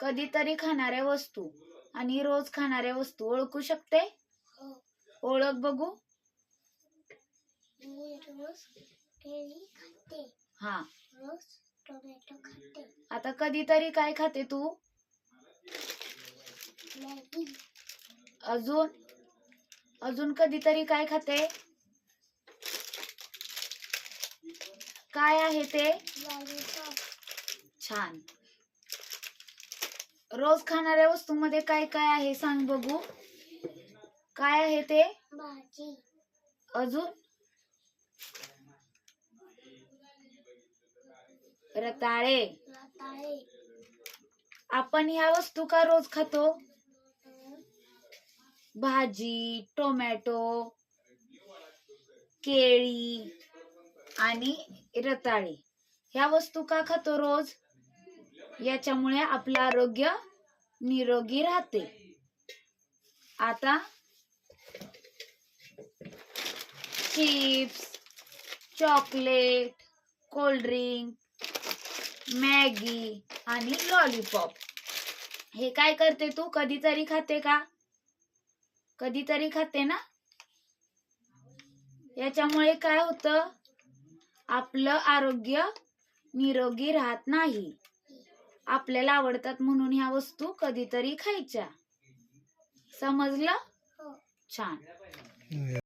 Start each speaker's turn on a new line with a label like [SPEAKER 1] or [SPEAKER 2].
[SPEAKER 1] कधीतरी खाणाऱ्या वस्तू आणि रोज खाणाऱ्या वस्तू ओळखू शकते?
[SPEAKER 2] हो.
[SPEAKER 1] ओळख बघू. हा. आता कधीतरी काय खाते तू? अजून? अजून कधीतरी काय खाते? काय आहे ते? छान. रोज खाणाऱ्या वस्तूमध्ये काय काय आहे सांग बघू. काय आहे ते?
[SPEAKER 2] भाजी.
[SPEAKER 1] अजून? रताळे. आपण ह्या वस्तू का रोज खातो? भाजी टोमॅटो केळी आणि रताळे. ह्या वस्तू का खातो रोज? याच्यामुळे आपलं आरोग्य निरोगी राहते. आता chips chocolate cold drink Maggi आणि लॉलीपॉप. हे काय करते तू? कधीतरी खाते का? कधीतरी खाते ना? याच्यामुळे काय होतं? आपलं आरोग्य निरोगी राहत नाही. आपल्याला आवडतात म्हणून ह्या वस्तू कधीतरी खायच्या. समजलं?
[SPEAKER 2] हो.
[SPEAKER 1] छान.